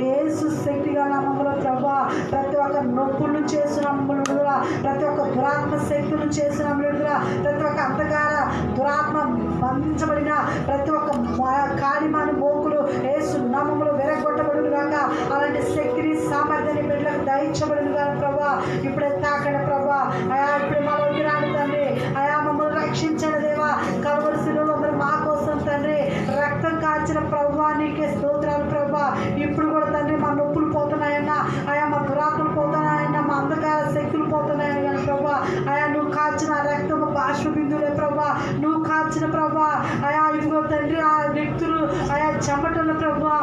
ఏసు శక్తిగా నామములో ప్రభా ప్రతి ఒక్క నొప్పులు చేసిన విడుదల ప్రతి ఒక్క దురాత్మ శక్తులు చేసిన విడుదల ప్రతి ఒక్క అంధకార దురాత్మ బంధించబడిన ప్రతి ఒక్క కాలిమాని మోకులు ఏసు నమ్మములు విరగొట్టబడును కాక అలాంటి శక్తిని సామర్థ్యాన్ని బిడ్డలకు దయించబడును కాదు ప్రభా. ఇప్పుడే తాకండి ప్రభా. అయా ఇప్పుడు మనలోకి రాని తండ్రి. అయా మమ్మల్ని రక్షించండి దేవా. కలవలసిన శిలువలో మా కోసం తండ్రి. రక్తం కాల్చిన ప్రభా నీకే స్తోత్రాలు ప్రభా. ఇప్పుడు కూడా తండ్రి మా నొప్పులు పోతున్నాయన్నా అయా మా దురాత్మలు పోతున్నాయన్నా మా అంధకార శక్తులు పోతున్నాయని కానీ ప్రభా. అయా నువ్వు కాల్చిన ఆ పార్శ్వబిందులే బిందులే ప్రభా. నువ్వు కాల్చిన ప్రభా. అయా ఇదిగో తండ్రి ఆ వ్యక్తులు అయా చెమటల ప్రభా.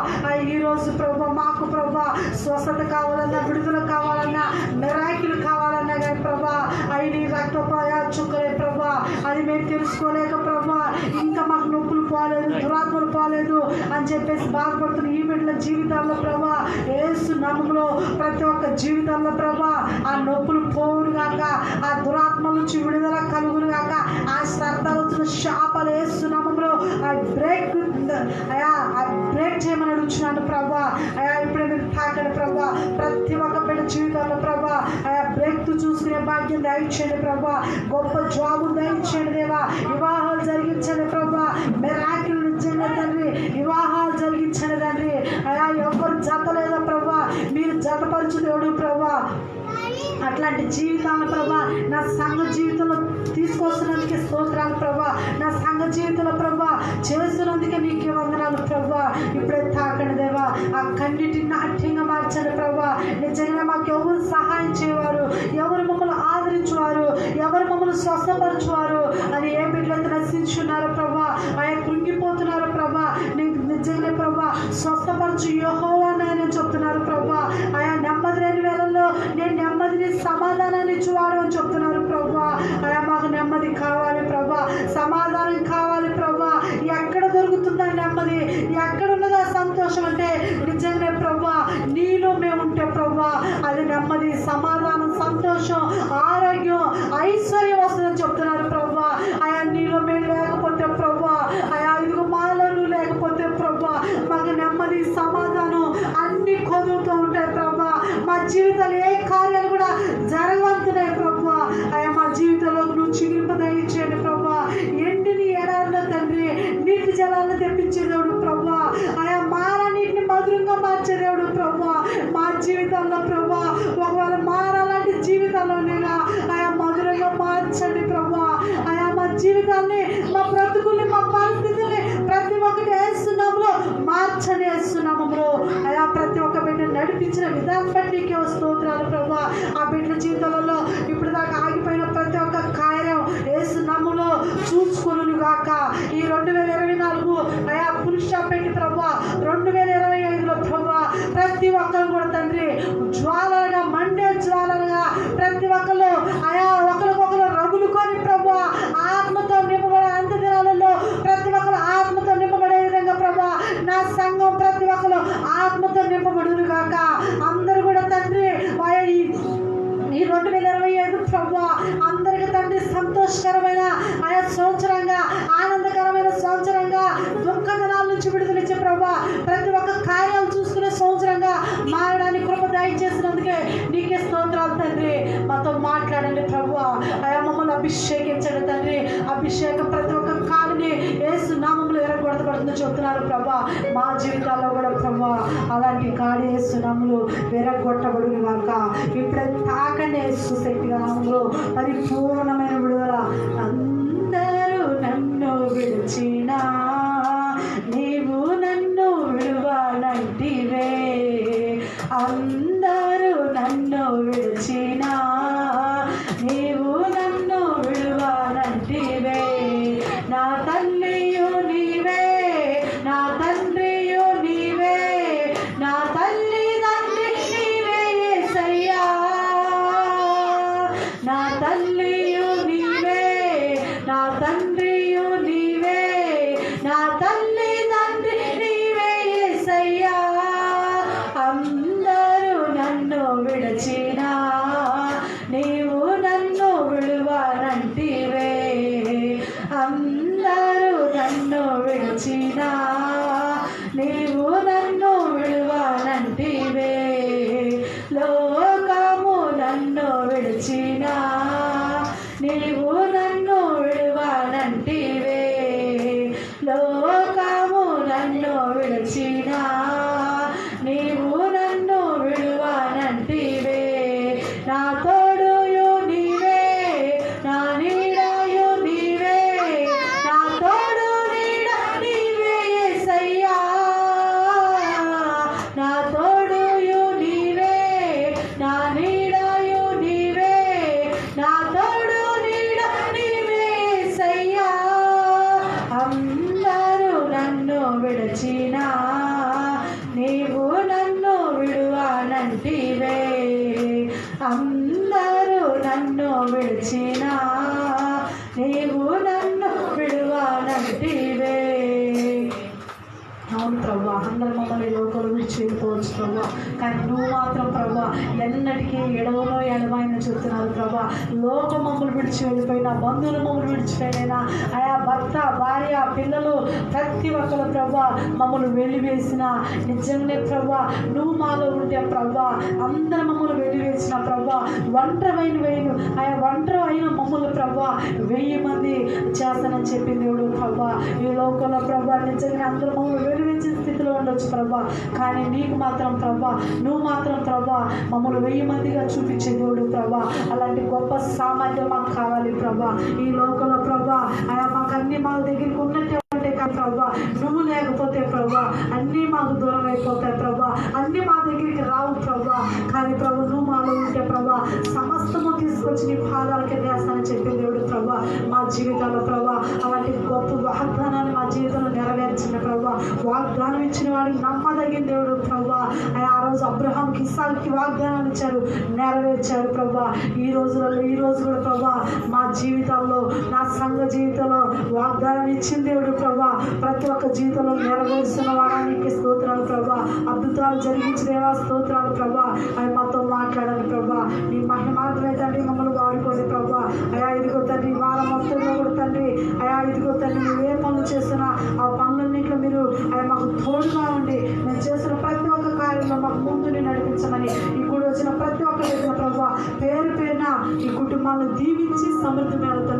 ఈరోజు ప్రభా మాకు ప్రభా స్వస్థత కావాలన్నా విడుదల కావాలన్నా మెరాకిలు కావాలన్నా కానీ ప్రభా అవి నీ రక్తపు అయా చుక్కలే ప్రభా. అది మేము తెలుసుకోలేక ప్రభా ఇంకా మాకు నొప్పులు పోలేదు దురాత్మలు పోలేదు అని చెప్పేసి బాధపడుతున్న ఈ బిడ్డల జీవితాల్లో ప్రభా నామంలో ప్రతి ఒక్క జీవితంలో ప్రభా ఆ నొప్పులు పోవును గాక ఆ దురాత్మ నుంచి విడుదల కలుగురు గాక ఆ శ్రద్ధ వచ్చిన శాపలు ఏసు ఆ బ్రేక్ అయా ఆ బ్రేక్ చేయమని అడుగుతున్నాను ప్రభా. అయా ఇప్పుడే మీరు తాకండి ప్రభా. ప్రతి ఒక్క బిడ్డ జీవితంలో ప్రభా అయా బ్రేక్ చూసుకునే భాగ్యం దయచేయండి ప్రభా. గొప్ప జాబు దయచేయండి దేవా. వివాహాలు జరిగించండి ప్రభా. మెర అట్లాంటి జీవితాలను ప్రభా నా సంఘ జీవితంలో తీసుకొస్తున్నందుకే స్తోత్రాలు ప్రభా. నా సంఘ జీవితంలో ప్రభా చేస్తున్నందుకే నీకే వందనాలు ప్రభా. ఇప్పుడే తాకండి దేవా. ఆ కన్నిటిని నాట్యంగా మార్చండి ప్రభా. నిజంగా మాకు ఎవరు సహాయం చేయవారు? ఎవరు మమ్మల్ని ఆదరించువారు? ఎవరు మమ్మల్ని స్వస్థపరచువారు? అని ఏ బిడ్డలైతే నశించున్నారు ప్రభా ఆయన కృంగిపోతున్నారు ప్రభా నీకు నిజంగా ప్రభా స్వస్థపరచు యెహోవా అని చెప్తున్నారు నేను సమాధానాన్ని ఇచ్చువాడు అని చెప్తున్నారు ప్రభా. ఆయా మాకు నెమ్మది కావాలి ప్రభా. సమాధానం కావాలి ప్రభా. ఎక్కడ దొరుకుతుందా నెమ్మది? ఎక్కడ ఉన్నదా సంతోషం అంటే నిజంగా ప్రభా నీలో మేము ఉంటే ప్రభా అది నెమ్మది సమాధానం సంతోషం ఆరోగ్యం ఐశ్వర్యం వస్తుందని చెప్తున్నారు ప్రభా. ఆయా నీలో మేము లేకపోతే ప్రభా అయా ఇదిగో మాలో లేకపోతే ప్రభా మాకు నెమ్మది సమాధానం అన్ని కొదువుతూ ఉంటాయి ప్రభా మా జీవితాలు ఏ కార్యాలు కూడా జరగవంతున్నాయి ప్రభు. అయ్యా మా జీవితంలో నువ్వు చిగురింప దయచేయండి ప్రభా. ఎండిని ఎడారిలో తండ్రి నీటి జలాలను తెప్పించేదేవుడు ప్రభు. ఆయా మార నీటిని మధురంగా మార్చేదేవుడు ప్రభు. మా జీవితాల్లో ప్రభు ఒకవేళ మారాలంటే జీవితాల్లో ఆయా మధురంగా మార్చండి ప్రభు. ఆయా మా జీవితాన్ని మా బ్రతుకుల్ని మా పరిస్థితుల్ని ప్రతి ఒక్కటి వేస్తున్నాములో మార్చని వేస్తున్నాము అయా ప్రతి ఒక్క నడిపించిన విధానం బట్టి నీకే స్తోత్రాలు ప్రభా. ఆ బిడ్డ జీవితాలలో ఇప్పుడు దాకా ఆగిపోయిన ప్రతి ఒక్క కార్యం వేస్తున్నాములో చూసుకును గాక ఈ రెండు వేల ఇరవై నాలుగు అయా పురుష పెట్టి ప్రభా? రెండు వేల ఇరవై ఐదులో ప్రభా ప్రతి ఒక్కరు కూడా తండ్రి జ్వాల మండే జ్వాలలుగా ప్రతి ఒక్కరు అయా ఒకరికొకరు రగులుకొని ప్రభా ఆత్మతో నింపబడే అంత దినాలలో ప్రతి ఒక్కరు ఆత్మతో నింపబడే విధంగా ప్రభా నా సంఘం ప్రతి ఒక్కరు ఆత్మతో నింపబడును గాక అందరూ కూడా తండ్రి ఆయా ఈ ఈ రెండు వేల ఇరవై ఐదు ప్రభు అందరికి తండ్రి సంతోషకరమైన ఆయా సంవత్సరంగా ఆనందకరమైన సంవత్సరంగా దుఃఖ దినాల నుంచి విడుదలిచ్చే ప్రభా ప్రతి ఒక్క కార్యాలు చూసుకునే సంవత్సరంగా మారడానికి కృప దయచేసినందుకే నీకే స్తోత్రాలు తండ్రి. మాతో మాట్లాడండి ప్రభు. అయా మమ్మల్ని అభిషేకించండి తండ్రి. అభిషేకం ప్రతి ఒక్క కాలుని ఏసు నామంలో ఎరగొడతబడుతుందో చెప్తున్నారు ప్రభా. మా జీవితాల్లో కూడా ప్రభా అలాంటి కాడి ఏసు నాములు వెరగొట్టబడును గాక ఇప్పుడే తాకండి ఏసు శక్తి నామంలో పరిపూర్ణమైన విడుదల నా తల్లియు నీవే నా తండ్రి విడువనంటివే అందరూ నన్ను విడిచినా నీవు నన్ను విడువనంటివే. అవును ప్రభా అందరు మమ్మల్ని లోకలు విడిచి వెళ్ళిపోవచ్చు ప్రభా. కానీ నువ్వు మాత్రం ప్రభా ఎన్నటికీ ఎడవలో ఎడమైన చెప్తున్నారు ప్రభా. లోకం మమ్మల్ని విడిచి వెళ్ళిపోయినా బంధువులు మమ్మల్ని విడిచిపోయినా ఆయా భర్త భార్య పిల్లలు ప్రతి ఒక్కరు ప్రభా మమ్మల్ని వెలివేసిన. నిజంగానే ప్రభా నువ్వు మాలో ఉంటే ప్రభా అందరు మమ్మల్ని వెలివేసిన ప్రభా. ఒంటరైన వేయను ఆయా ఒంటరి అయిన మమ్మల్ని ప్రభా వెయ్యి మంది చేస్తానని చెప్పింది దేవుడు ప్రభా ఈ లోకంలో ప్రభా నిజంగా అందరూ మమ్మల్ని వెలివేసే స్థితిలో ఉండొచ్చు ప్రభా. కానీ నీకు మాత్రం ప్రభా నువ్వు మాత్రం ప్రభా మమ్మల్ని వెయ్యి మందిగా చూపించే దేవుడు ప్రభా. అలాంటి గొప్ప సామర్థ్యం మాకు కావాలి ప్రభా. ఈ లోకంలో ప్రభా అలా మాకు అన్ని మా దగ్గరికి ఉన్నట్టే ఉంటాయి కానీ ప్రభా నువ్వు లేకపోతే ప్రభా అన్నీ మాకు దూరం అయిపోతాయి ప్రభా. అన్నీ మా దగ్గరికి రావు ప్రభా. కానీ ప్రభు నువ్వు మాలో ఉంటే ప్రభా సమస్తము తీసుకొచ్చి నీ పాదాలకి వేస్తానని చెప్పే దేవుడు ప్రభా. మా జీవితాల్లో ప్రభా అలాంటి గొప్ప వాగ్దానాన్ని మా జీవితంలో నెరవేర్చిన ప్రభా వాగ్దానం ఇచ్చిన వాడికి నమ్మదగిన దేవుడు ప్రభా ఆయన ఆ రోజు అబ్రహాంకి ఇస్సాకి వాగ్దానం ఇచ్చారు నెరవేర్చారు ప్రభా ఈ రోజులలో ఈ రోజు కూడా ప్రభా మా జీవితాల్లో నా సంఘ జీవితంలో వాగ్దానం ఇచ్చిన దేవుడు ప్రభా ప్రతి ఒక్క జీవితంలో నెరవేరుస్తున్న వాడానికి స్తోత్రాలు ప్రభా అద్భుతాలు జరిగించిన స్తోత్రాలు ప్రభా ఆయన మాతో మాట్లాడాలి ప్రభా నీ మహిమాత్మే తండ్రి మమ్మల్ని వాడుకోండి ప్రభా. అయా ఇదిగో తండ్రి వారం మొత్తంలో కూడా తండ్రి. అయా ఇదిగో తండ్రి నువ్వు ఏ పనులు చేస్తున్నా. ఆ పనులన్నింటిలో మీరు అయ్యా మాకు తోడుగా ఉండి మేము చేస్తున్న ప్రతి ఒక్క కార్యంలో మాకు ముందుని నడిపించమని ఈ వచ్చిన ప్రతి ఒక్క దగ్గర ప్రభా పేరు పేరున ఈ కుటుంబాలను దీవించి సమృద్ధి మేళతో